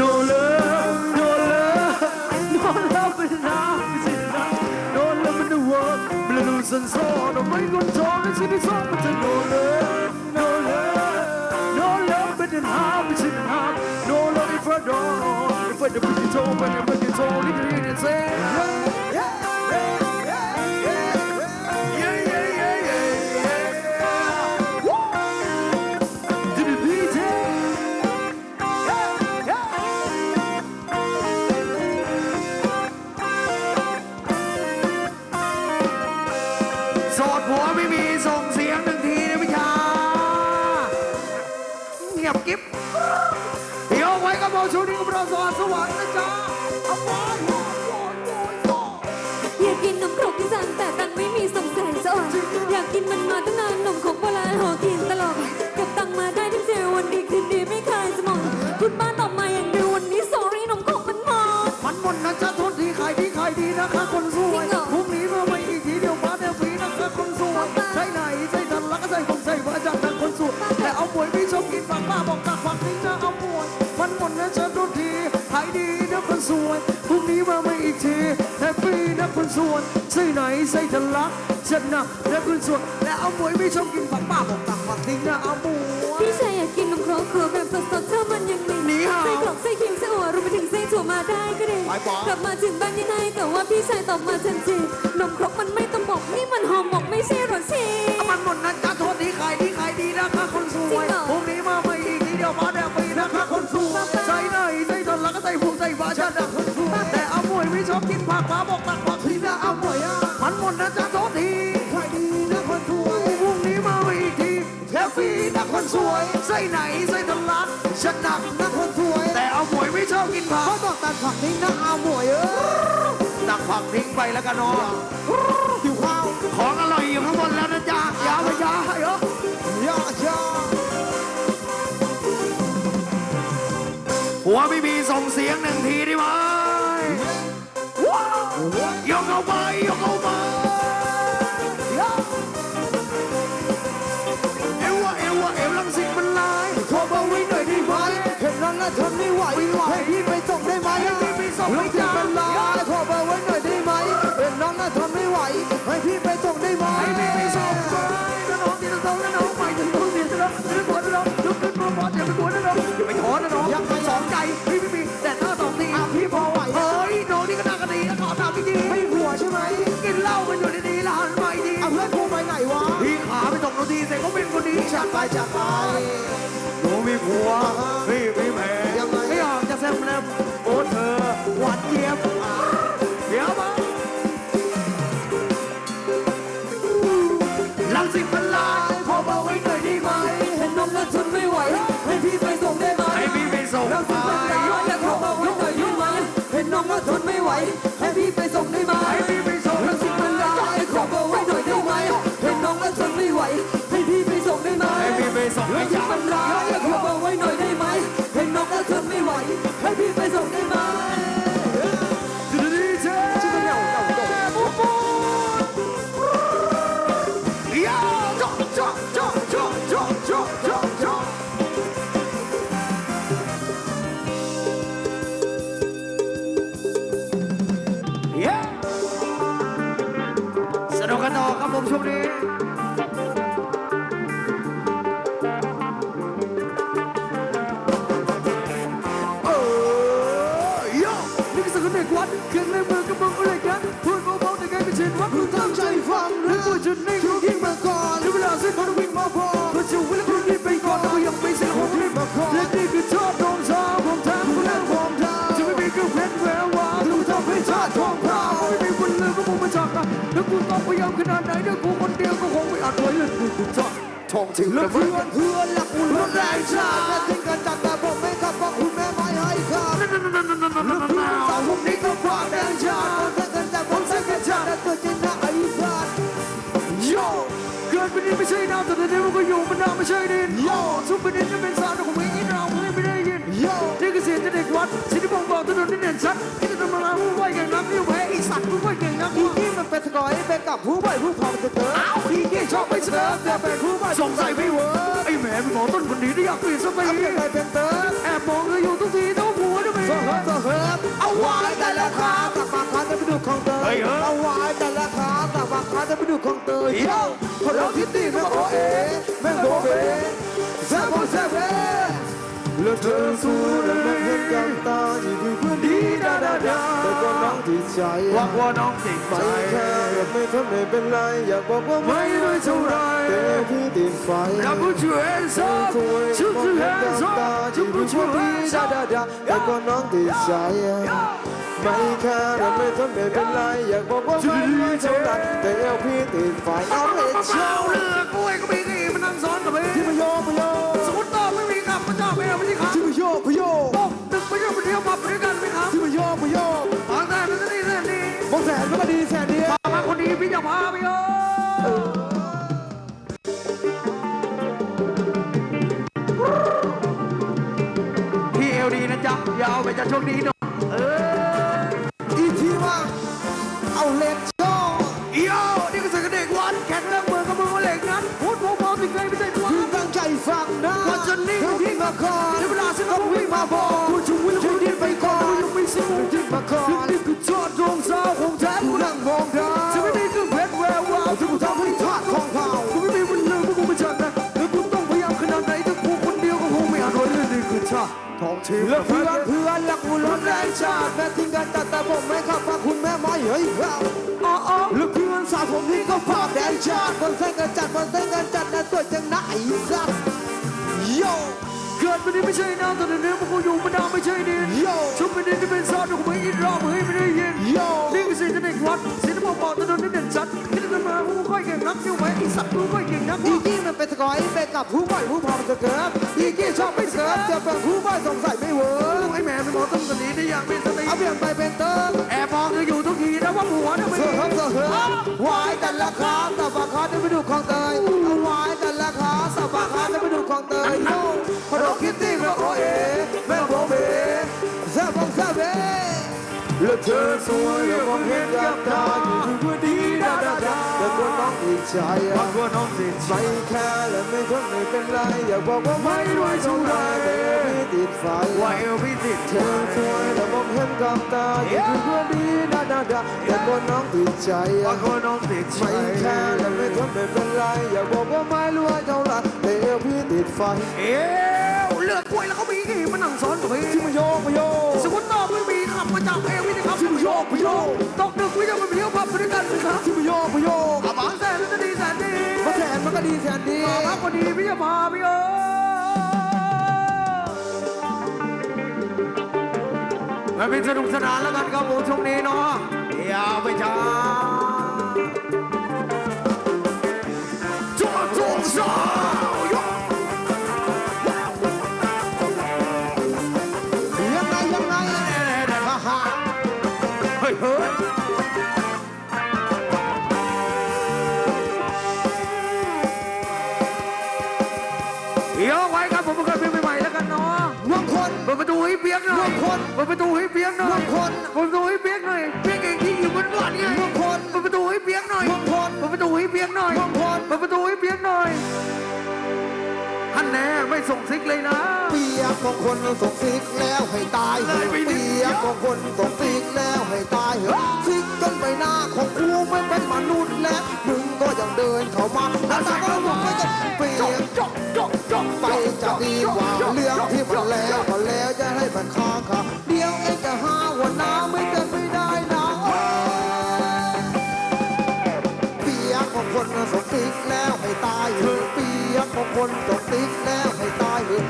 No love, no love, no love is enough, is enough. No love in the world, blues and soul. No way going don't in the song, but no love, no love, no love is enough, is enough. No love if I don't, if I don't put it on, when Don't it on, it ain't เดี๋ยวไว้กับเราช่วงนี้กับเราสวัสวรรค์นะจ๊ะเอาไว้โว้ยโว้ยโว้ยโว้ยอยากกินนมครกที่สั่งแต่ตังไม่มีสงสัยสะอ่อนอยากกินมันมาตั้งนานนมของโบราณหอกินตลอดเก็บตังมาได้ทั้งเจอวันดีคืนายดีนะคนสวยพรุ่งนี้มาใหม่อีกทีแฮปปี้นะคนสวยใช่ไหนใช่ทันลักฉันนะนะคนสวยและเอาหมวยพี่ชอบกินฝากป้าบอกตักฝักนี่จะเอาหมวย พี่ชายอยากกินนมครกขอแบบสดๆเท่ามันยังมีหนีห่าวไส้กรอกไส้เค็มไส้อั่วรวมไปถึงไส้ถั่วมาได้ก็ดีไปป๋อกลับมาถึงบ้านยังไงแต่ว่าพี่ชายตอบมาทันทีนมครกมันไม่ต้องบอกนี่มันหอมบอกไม่ใช่รสชีมันหมดนะจ๊ะโทษทีขายดีขายดีนะคะคนสวยจริงเหรอ พรุ่งนี้มาใหม่อีกทีเดียวมาแดงฟรีนะคะคนสวยใส่ไหนใส่ทนแล้วก็ ใส่ผูกใส่บาชาดักคนสวยแต่เอาหมวยไม่ชอบกินผักฟ้าบอกตักผักที่นะเอาหมวยอะมันหมดนะจ๊ะโทษทีขายดีนะคนสวยพรุ่งนี้มาอีกทีแค่ฟรีนะคนสวยใส่ไหนใส่ทนลักฉันหนักนะคนสวย แต่เอาหมวยไม่ชอบกินผักเขาบอกตักผักทิ้งนะเอาหมวยเออตักผักทิ้งไปแล้วกันน้องหิวข้าวของอร่อยอยู่ข้างบนแล้วนะจ๊ะย่าไปยาเหรอย่าย่าหัวไม่มี ส่งเสียงหนึ่งทีได้ไหมว้าวยกเอาไปยกเอาไปเอวอะเอวอะเอวลังสิตมันลายขอเบาไว้หน่อยได้ไหมเห็นนั้นแล้วทนไม่ไหวให้พี่ไปส่งได้ไหมให้พี่ไปส่งลูกศิษย์เป็นลายขอเบาไว้หน่อยได้ไหมเห็นน้องน่ะทนไม่ไหวให้พี่ไป แต่ก็เป็นคนดีจากไปจากไปหนูมีผัวพี่มี ช่วงนี้เออโยนี่คือสังเด็กวัดเครื่องในมือกับมึงอะไรกันพูดเบาๆแต่ไงเป็นเช่นวัดมึงตั้งใจฟังหรือนะว่าจุดนิ่งช่วงที่มาก่อนถึงเวลาสิ้นคนวิ่งมาพอเพราะชีวิตคนนี้ไปก่อนแต่ก็ยังไม่สิ้นคนรีบมาขอและนี่คือชอบโดนชาผมทำคุณเล่นผมทำจะไม่มีคือเพชรแวววาวดูทำให้ชาติของเราไม่มีคนลืมก็คงมาจากกันแล้วกูต้องพยายามขนาดไหนเดี๋ยว ก็คงไม่อาจไว้เลยกูกูชอบทองถึงแล้แล้ววเพื่อนเพื่อนและคุณรถแรงชาติทิ้งกันจากแต่ผมไม่คับเพราะคุณแม่ไม่ให้ครับแล้วเพื่อนสาวผมนี้ก็ฝากแรงชาติทิ้งกันจากผมใส่กันชาแต่ตัวจริงนะไอ้สัตว์โยเกิดเป็นดินไม่ใช่น้ำแต่ในนี้มันก็อยู่มันน้ำไม่ใช่ดินโยทุกเป็นดินจะเป็นสารแต่คงไม่ยินเราไม่ได้ยินโยนี่คือเสียงจากเด็กวัด อกถนนที่เนี่นชัดที่จะมาลาผู้ไหวอย่างน้ำนิ้วแพ้อีสัตว์ผู้ไหวอย่างน้ำที่ที่มันเป็นสกอยเป็นกับผู้ไหวผู้พองจะเกิดที่ที่ชอบไปเสนอแต่เป็นผู้ไหวสงสัยไม่เวิร์กไอ้แหมหมอต้นคนดีได้อยากเปลี่ยนสมัยเป็นใครเป็นเติร์ดแอบมองเธออยู่ทุกทีต้องหัวด้วยไหมเฮิร์ตเฮิร์ตเอาไว้แต่ละขาตักปากขาจะไปดูของเตยเอาไว้แต่ละขาตักปากขาจะไปดูของเตยเฮ้ยคนเราที่ตีไม่โอเอ๋ไม่โอเอ๋แซฟบโอแซฟเอ ลือดเธอสู้และไม่เห็นกับตาที่ดูเพื่อนดีดาดาดาแต่ก็น้องที่ใจว่าว่าน้องจริงใจไม่แค่ไม่ทำไม่เป็นไรอยากบอกว่าไม่ได้เท่าไรแต่พี่ติดไฟเราผู้ช่วยซะช่วยช่วยมองช่วยเห็นกับซะตาช่ที่วยดูช่เพื่วอนยดีซะดาดาดาแต่ก็น้องติดใจไม่แค่ไม่ทำไม่เป็นไรอยากบอกว่าไม่ไม่เท่าไรแต่เอวพี่ติดไฟเอาเลยเช้าเช้าเรือกล้วยก็มีนี่มันนั่งซ้อนกับเองที่พโยพโยสกุ แสนมันก็ดีแสนเดียวมาคนดีพี่จะพาไปเออพี่เอลดีนะจ๊ะอย่าเอาไปจะโชคดีหน่อยเอออีกทีว่าเอาเล็กโชว์โย่นี่ก็ใส่กระเด็กวันแข่งเรื่องเมืองกับมือเหล็กนั้นพูดพอๆสิเคยไม่ใช่ตัวคือตั้งใจฟังนะว่าจะนิ่งที่มาก่อนในเวลาฉันต้องวิ่งมาบอกคุณชูวิทย์คุณดิ้นไปก่อนยังไม่สู้ที่มาก่อน ชีพเลือกเพื่อนเพื่อนรักกูล้นแรงชาติแม้ทิ้งกันแต่แต่ผมไม่ขับมาคุณแม่ไม่เฮ้ยเราอ๋ออ๋อเลือกเพื่อนสาวผมนี่ก็ฝากแดนชาติบนเส้นกันจัดบนเส้นกันจัด เกิดมานี่ไม่ใช่น้ำแต่เนื้อพวกกูอยู่มาดาวไม่ใช่ดินโยชุบไปดินที่เป็นซอสกูไม่ยินรอบเฮ้ยไม่ได้ยินโยนี่คือสิ่งที่เด็กวัดสิ่งที่ผมบอกตอนนั้นเด่นชัดคิดกันมาพวกกูค่อยเก่งนักอยู่ไหมไอสัตว์กูค่อยเก่งนักอีกี้มันเป็นสกอยไปกับผู้บ่อยผู้พอมจะเกิดอีกี้ชอบไม่เกิดจะเป็นผู้บ่อยสงสัยไม่เวิร์กไอ้แม่เป็นหมอต้มสนีได้อย่างเป็นสติเอาเปลี่ยนไปเป็นเติร์แอบมองอยู่ทุกทีนะว่าหัวเนี่ยไม่เสือครับเสือครับวายแต่ละขาสับปะขาจะไปดูของเตยเอาวาย จะไปดูของ แม่โอเอแม่โบเบแซ่บงแซ่บเบแล้วเธอสวยแล้วมองเห็นกับตาอยู่ทุกวันดีดาดาดาแต่ก็น้องอีกใจบางคนน้องติดไม่แค่และไม่ทนไม่เป็นไรอยากบอกว่าไม่รวยเท่าไรแต่ไม่ติดไฟว่าเอลพี่ติดเธอสวยแต่มองเห็นกับตาอยู่ทุกวันดีดาดาดาแต่ก็น้องติดใจบางคนน้องติดไม่แค่และไม่ทนไม่เป็นไรอยากบอกว่าไม่รวยเท่าไรแต่เอวพี่ติดไฟเอวเลือดกล้วยแล้วเขามีกี่มันนั่งซ้อนกับพี่ที่มาโยกมาโยกสกุตเตอร์ไม่มี ขับมาจากเอวินะครับที่มโยกมโยกตกดึกวิ่งไปเที่ยวพับไปด้วยกันนะครับที่มโยกมโยกอาบางแสนแล้วจะดีแสนดีมาแสนมันก็ดีแสนดีมาพักพอดีพี่จะพาพี่เออมันเป็นสนุกสนานแล้วกันครับผมช่วงนี้เนาะอย่าไปจ้า ฮ้ยเฮ้ยเดี๋ยวไว้ครับผมก็เพลงใหม่ๆแล้วกันเนาะบางคนเปิดประตูให้เปียกหน่อยบางคนเปิดประตูให้เปียกหน่อยบางคนเปิดประตูให้เปียกหน่อยเปียกเองที่อยู่บนบ้านไงบางคนเปิดประตูให้เปียกหน่อยบางคนเปิดประตูให้เปียกหน่อยบางคนเปิดประตูให้เปียกหน่อยท่านแน่ไม่ส่งซิกเลยนะ เปียกของคนส่งซิกแล้วให้ตายเหอะเปียกของคนส่งซิกแล้ว ให้ตายเหอะซิกจนใบหน้าของกูไม่เป็นมนุษย์แล้วมึงก็ยังเดินเข้ามาหน้าตาก็มึงไม่จะเปียกจบจบจบไปจะดีกว่าเรื่องที่มันแล้วก็แล้วจะให้มันค้างคาเดี๋ยวเองจะหาว่าน้ำไม่เกินไม่ได้นะเปียกของคนสงสิกแล้วให้ตายเหอะเปียกของคนสงสิกแล้วให้ตายเหอะ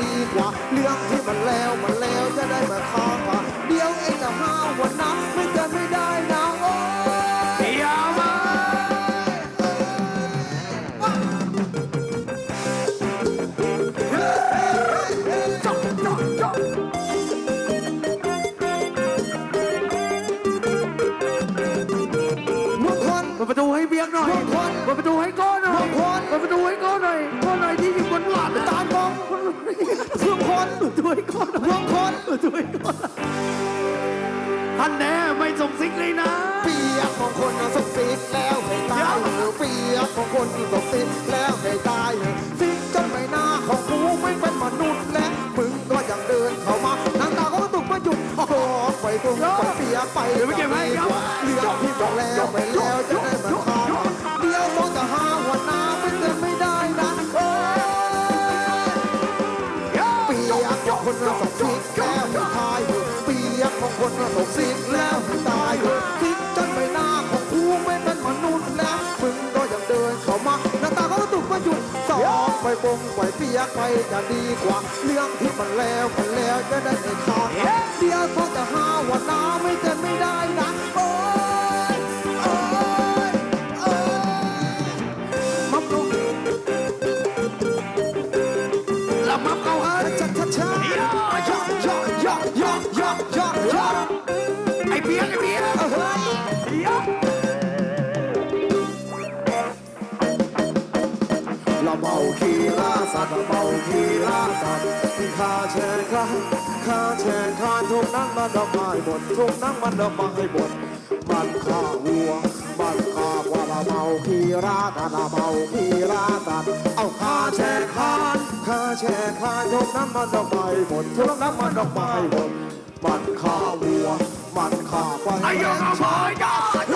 ดีกว่าเรื่องที่มันแล้วมันแล้วจะได้มาค้างคาเดี๋ยวเองจะหาวันน้นไม่เกินไม่ได้ วยก่อนมงคนช่วยก่อนท่นแน่ไม่ส่งซิกเลยนะ เปียกของคนน่ะสมซิกแล้วให้ตายเหอะปียกของคนที่สมซิกแล้วให้ตายเหอะสิงจนใบหน้าของกูไม่เป็นมนุษย์และมึงก็ยังเดินเข้ามาน้ำตาก็กระตุกมาหยุดโอ้โหไปตรงไปเปียกไปเดี๋ยวไม่เก็บไว้ครับ เหลือที่บอกแล้วไปแล้วจะได้มาฆ่า งปล่อยเปียกไปจะดีกว่าเรื่องที่มันแล้วมันแล้วจะได้ไม่ขาดเดี๋ยวเขาจะหาว่าน้าไม่เต็ม ตว์ละเมาคีลาสัตว์ที่ข้าแชร์ข้าข้าแชร์ข้าทุกนั้นมันดอกไม้หมดทุกนั้นมันดอกไม้หมดมันข้าวัวมันข้าว่าละเมาคีลาสัตว์ละเมาคีลาสัตว์เอาข้าแชร์ข้าข้าแชร์ข้าทุกนั้นมันดอกไม้หมดทุกนั้นมันดอกไม้หมดมันข้าวัวมันข้าว่าไอ้ยองเอา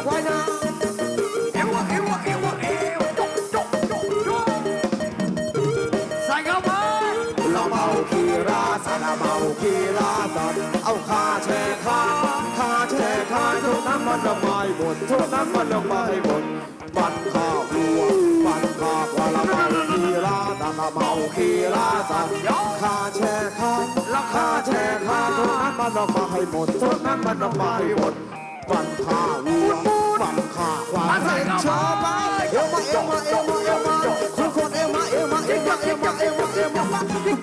เอวเอวเอวเอวจกจกจกจกใส่เข้ามาเราเมาคีราสันเมาคีราสันเอาคาแช่คาคาแช่คาทุกน้ำมันดอกไม้หมดทุกน้ำมันดอกไม้หมดบันข้าวัวบันข้าวาละเมาคีราสันเมาคีราสันคาแช่คาละคาแช่คาทุกน้ำมันดอกไม้หมดทุกน้ำมันดอกไม้หมด บันข้าวัวบันข้าควาละชอบไปเอวมาเอวมาเอวมาเอวมาทุกคนเอวมาเอวมาเอวมาเอวมาเอวมาเอวมา